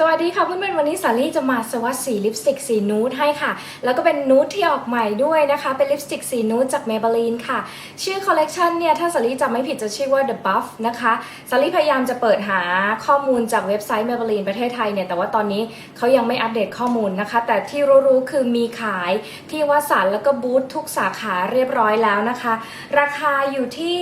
สวัสดีค่ะเพื่อนๆวันนี้สาลี่จะมาสวัสดสีลิปสติกสีนูดให้ค่ะ แล้วก็เป็นนูดที่ออกใหม่ด้วยนะคะ เป็นลิปสติกสีนูดจาก Maybelline ค่ะ ชื่อคอลเลกชันเนี่ย ถ้าสาลี่จำไม่ผิดจะชื่อว่า The Buff นะคะสาลี่พยายามจะเปิดหาข้อมูลจากเว็บไซต์ Maybelline ประเทศไทยเนี่ย แต่ว่าตอนนี้เขายังไม่อัปเดตข้อมูลนะคะ แต่ที่รู้ๆคือมีขายที่วัสันแล้วก็บูธทุกสาขาเรียบร้อยแล้วนะคะ ราคาอยู่ที่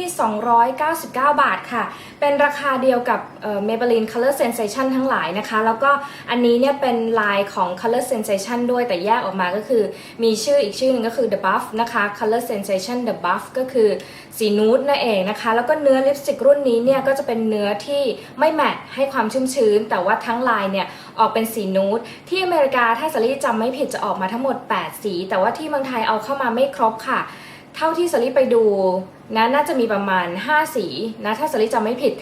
299 บาทค่ะ เป็นราคาเดียวกับเอ่อ Maybelline Color Sensation ทั้งหลายนะคะแล้วก็ก็อันนี้เนี่ยเป็นลายของ Color Sensation ด้วยแต่แยกออกมาก็คือ มีชื่ออีกชื่อหนึงก็คือ The Buff นะคะ Color Sensation The Buff ก็คือสีนูดนั่นเองนะคะ แล้วก็เนื้อลิปสติกรุ่นนี้เนี่ยก็จะเป็นเนื้อที่ไม่แมตต์ให้ความชุ่มชื้น แต่ว่าทั้งลายเนี่ยออกเป็นสีนูดที่อเมริกาถ้าสลี่จำไม่ผิดจะออกมาทั้งหมด 8 สี แต่ว่าที่เมืองไทยเอาเข้ามาไม่ครบค่ะ เท่าที่สลิไปดูนะน่าจะมีประมาณ 5 สีนะถ้าสลิจำไม่ผิด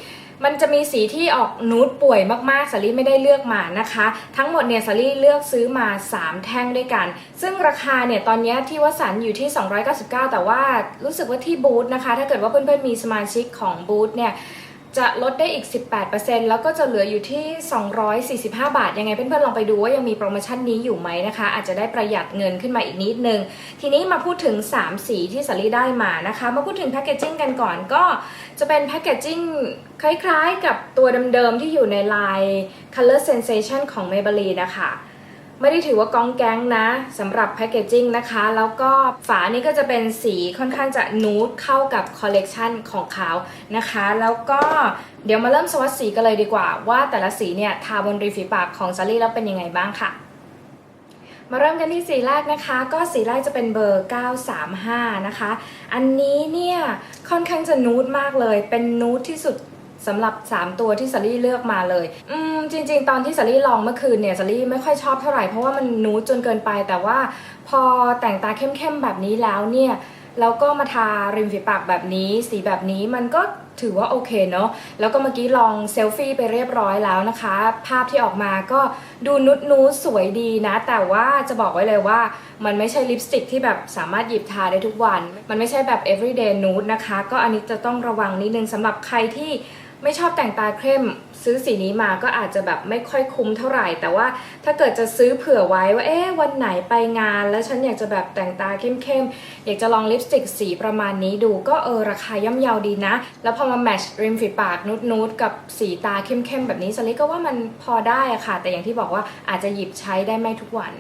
มันจะมีสีที่ออกนูดป่วยมากๆสลี่ไม่ได้เลือกมานะคะ ทั้งหมดเนี่ยสลี่เลือกซื้อมา 3 แท่งด้วยกัน ซึ่งราคาเนี่ยตอนนี้ที่วสันต์อยู่ที่ 299 แต่ว่ารู้สึกว่าที่บูธนะคะ ถ้าเกิดว่าเพื่อนๆมีสมาชิกของบูธเนี่ย จะลดได้อีก 18%แล้วก็จะเหลืออยู่ที่ 245 บาท ยังไงเพื่อนๆลองไปดูว่ายังมีโปรโมชั่นนี้อยู่ไหมนะคะ อาจจะได้ประหยัดเงินขึ้นมาอีกนิดนึง ทีนี้มาพูดถึง 3 สีที่สาลีได้มานะคะ มาพูดถึงแพคเกจจิ้งกันก่อนก็จะเป็นแพคเกจจิ้งคล้ายๆกับตัวเดิมๆที่อยู่ในลาย Color Sensation ของ Maybelline นะคะ ไม่ได้ถือว่ากองแก๊งนะสำหรับแพคเกจจิ้งนะคะ แล้วก็ฝานี้ก็จะเป็นสีค่อนข้างจะนูดเข้ากับคอลเลกชันของเขานะคะ แล้วก็เดี๋ยวมาเริ่มสวัสดสีกันเลยดีกว่า ว่าแต่ละสีเนี่ยทาบนริมฝีปากของซารี่แล้วเป็นยังไงบ้างค่ะมาเริ่มกันที่สีแรกนะคะ ก็สีแรกจะเป็นเบอร์ 935 นะคะ อันนี้เนี่ยค่อนข้างจะนูดมากเลย เป็นนูดที่สุด สำหรับ 3 ตัวที่สลี่เลือกมาเลย อืมจริง ๆ ตอนที่สลี่ลองเมื่อคืนเนี่ยสลี่ไม่ค่อยชอบเท่าไหร่เพราะว่ามันนูดจนเกินไป แต่ว่าพอแต่งตาเข้มๆแบบนี้แล้วเนี่ยแล้วก็มาทาริมฝีปากแบบนี้ สีแบบนี้มันก็ถือว่าโอเคเนาะแล้วก็เมื่อกี้ลองเซลฟี่ไปเรียบร้อยแล้วนะคะ ภาพที่ออกมาก็ดูนุดนูสวยดีนะ แต่ว่าจะบอกไว้เลยว่า มันไม่ใช่ลิปสติกที่แบบสามารถหยิบทาได้ทุกวัน มันไม่ใช่แบบ everyday nude นะคะ ก็อันนี้จะต้องระวังนิดนึงสำหรับใครที่ ไม่ชอบแต่งตาเข้มซื้อสีนี้มาก็อาจจะแบบไม่ค่อยคุ้มเท่าไหร่ แต่ว่าถ้าเกิดจะซื้อเผื่อไว้ว่าเอ๊ะวันไหนไปงาน แล้วฉันอยากจะแบบแต่งตาเข้มๆอยากจะลองลิปสติกสีประมาณนี้ดูก็เออราคาย่อมเยาดีนะ แล้วพอมาแมทช์ริมฝีปากนูดๆกับสีตาเข้มๆแบบนี้สลิกก็ว่ามันพอได้อะค่ะ แต่อย่างที่บอกว่าอาจจะหยิบใช้ได้ไม่ทุกวัน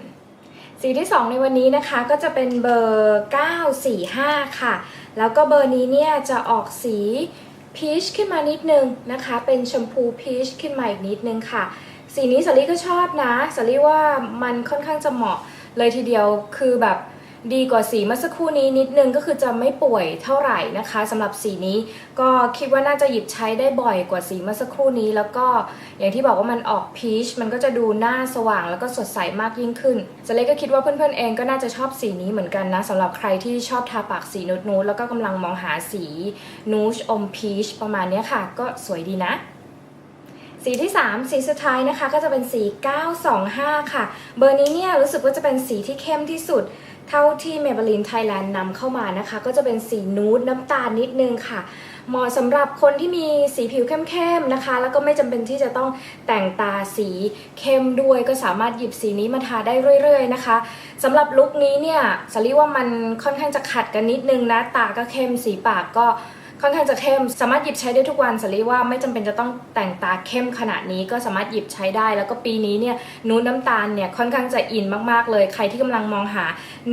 สีที่ 2 ในวันนี้นะคะก็จะเป็นเบอร์ 945 ค่ะ แล้วก็เบอร์นี้เนี่ยจะออกสี พีชขึ้นมานิดนึงนะคะ เป็นชมพูพีชขึ้นมาอีกนิดนึงค่ะ สีนี้สลี่ก็ชอบนะสลี่ว่ามันค่อนข้างจะเหมาะเลยทีเดียวคือแบบ ดีกว่าสีเมื่อสักครู่นี้นิดนึงก็คือจะไม่ป่วยเท่าไหร่นะคะสำหรับสีนี้ก็คิดว่าน่าจะหยิบใช้ได้บ่อยกว่าสีเมื่อสักครู่นี้ แล้วก็อย่างที่บอกว่ามันออกพีชมันก็จะดูหน้าสว่างแล้วก็สดใสมากยิ่งขึ้นสาลี่ก็คิดว่าเพื่อนๆเองก็น่าจะชอบสีนี้เหมือนกันนะสำหรับใครที่ชอบทาปากสีนูดๆแล้วก็กำลังมองหาสีนูชอมพีชประมาณเนี้ยค่ะ ก็สวยดีนะสีที่ 3 สีสุดท้ายนะคะก็จะเป็นสี 925 ค่ะ เบอร์นี้เนี่ยรู้สึกว่าจะเป็นสีที่เข้มที่สุด เท่าที่ Maybelline Thailand นำเข้ามานะคะ ก็จะเป็นสีนูดน้ำตาลนิดนึงค่ะ เหมาะสำหรับคนที่มีสีผิวเข้มๆนะคะ แล้วก็ไม่จำเป็นที่จะต้องแต่งตาสีเข้มด้วย ก็สามารถหยิบสีนี้มาทาได้เรื่อย ๆ นะคะสำหรับลุคนี้เนี่ยสลีว่ามันค่อนข้างจะขัดกันนิดนึงนะ ตาก็เข้มสีปากก็ ค่อนข้างจะเข้ม สามารถหยิบใช้ได้ทุกวันสลีว่าไม่จำเป็นจะต้องแต่งตาเข้มขนาดนี้ก็สามารถหยิบใช้ได้ แล้วก็ปีนี้เนี่ยนูดน้ำตาลเนี่ยค่อนข้างจะอินมากๆ เลยใครที่กำลังมองหา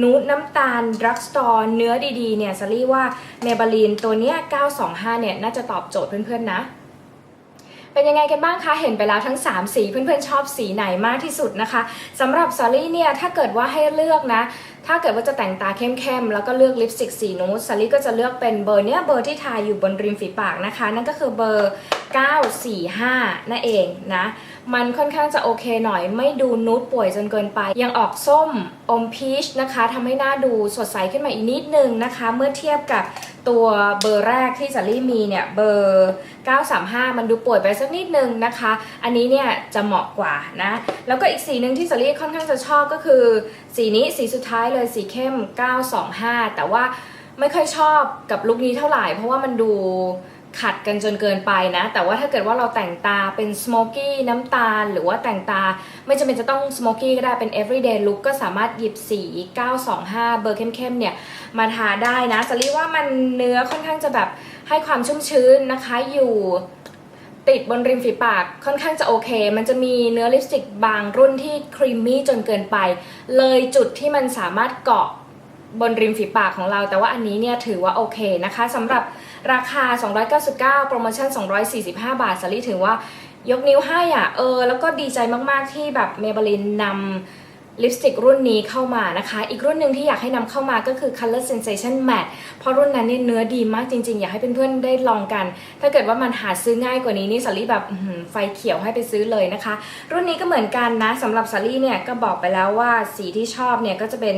นูดน้ำตาลดรักสตอร์เนื้อดีๆเนี่ยสลีว่าเมบาลีนตัวเนี้ย925เนี่ยน่าจะตอบโจทย์เพื่อนๆนะเป็นยังไงกันบ้างคะ เห็นไปแล้วทั้ง 3 สี เพื่อนๆชอบสีไหนมากที่สุดนะคะสำหรับซารี่เนี่ย ถ้าเกิดว่าให้เลือกนะ ถ้าเกิดว่าจะแต่งตาเข้มๆ แล้วก็เลือกลิปสติกสีนูดซารี่ก็จะเลือกเป็นเบอร์เนี้ยเบอร์ที่ทาอยู่บนริมฝีปากนะคะ นั่นก็คือเบอร์ 945 นั่นเองนะ มันค่อนข้างจะโอเคหน่อย ไม่ดูนูดป่วยจนเกินไป ยังออกส้มอมพีชนะคะทำให้หน้าดูสดใสขึ้นมาอีกนิดนึงนะคะ เมื่อเทียบกับตัวเบอร์แรกที่ซารี่มีเนี่ยเบอร์ 935 มันดูป่วยไปสักนิดนึงนะคะ อันนี้เนี่ยจะเหมาะกว่านะ แล้วก็อีกสีหนึ่งที่ซารี่ค่อนข้างจะชอบก็คือ สีนี้สีสุดท้ายเลยสีเข้ม 925 แต่ว่าไม่ค่อยชอบกับลุคนี้เท่าไหร่ เพราะว่ามันดูขัดกันจนเกินไปนะ แต่ว่าถ้าเกิดว่าเราแต่งตาเป็นสโมกี้น้ำตาล หรือว่าแต่งตาไม่จำเป็นจะต้องสโมกี้ก็ได้เป็น everyday look ก็สามารถหยิบสี 925 เบอร์เข้มๆเนี่ย มาทาได้นะสลีว่ามันเนื้อค่อนข้างจะแบบให้ความชุ่มชื้นนะคะอยู่ ติดบนริมฝีปากค่อนข้างจะโอเค มันจะมีเนื้อลิปสติกบางรุ่นที่ครีมมี่จนเกินไป เลยจุดที่มันสามารถเกาะบนริมฝีปากของเรา แต่ว่าอันนี้เนี่ยถือว่าโอเคนะคะสำหรับราคา 299 โปรโมชั่น 245 บาทสลีถือว่ายกนิ้วให้อะเออ แล้วก็ดีใจมากๆที่แบบเมเบลินนำ ลิปสติกรุ่นนี้เข้ามานะคะ อีกรุ่นหนึ่งที่อยากให้นำเข้ามาก็คือ Color Sensation Matte เพราะรุ่นนั้นเนี่ยเนื้อดีมากจริงๆ อยากให้เพื่อนๆได้ลองกัน ถ้าเกิดว่ามันหาซื้อง่ายกว่านี้นี่สาลี่แบบไฟเขียวให้ไปซื้อเลยนะคะ รุ่นนี้ก็เหมือนกันนะสำหรับสาลี่เนี่ยก็บอกไปแล้วว่าสีที่ชอบเนี่ยก็จะเป็น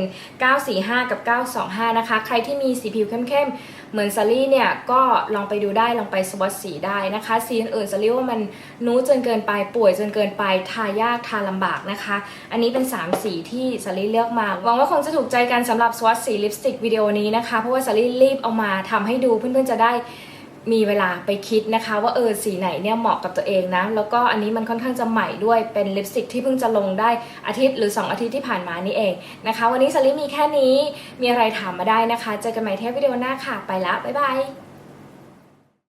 945 กับ 925 นะคะ ใครที่มีสีผิวเข้มๆ เหมือนสาลี่เนี่ยก็ลองไปดูได้ลองไปสวอตสีได้นะคะ สีอื่นๆสาลี่ว่ามันนูดจนเกินไปป่วยจนเกินไปทายากทาลำบากนะคะ อันนี้เป็น 3 สีที่สาลี่เลือกมา หวังว่าคงจะถูกใจกันสำหรับสวอตสีลิปสติกวิดีโอนี้นะคะ เพราะว่าสาลี่รีบเอามาทำให้ดูเพื่อนๆจะได้มีเวลาไปคิดนะคะ ว่าเออสีไหนเนี่ยเหมาะกับตัวเองนะ แล้วก็อันนี้มันค่อนข้างจะใหม่ด้วยเป็นลิปสติกที่เพิ่งจะลงได้อาทิตย์หรือ 2 อาทิตย์ที่ผ่านมานี่เองนะคะ วันนี้สาลี่มีแค่นี้มีอะไรถามมาได้นะคะ เจอกันใหม่เทปวิดีโอหน้าค่ะ ไปแล้วบ๊ายบาย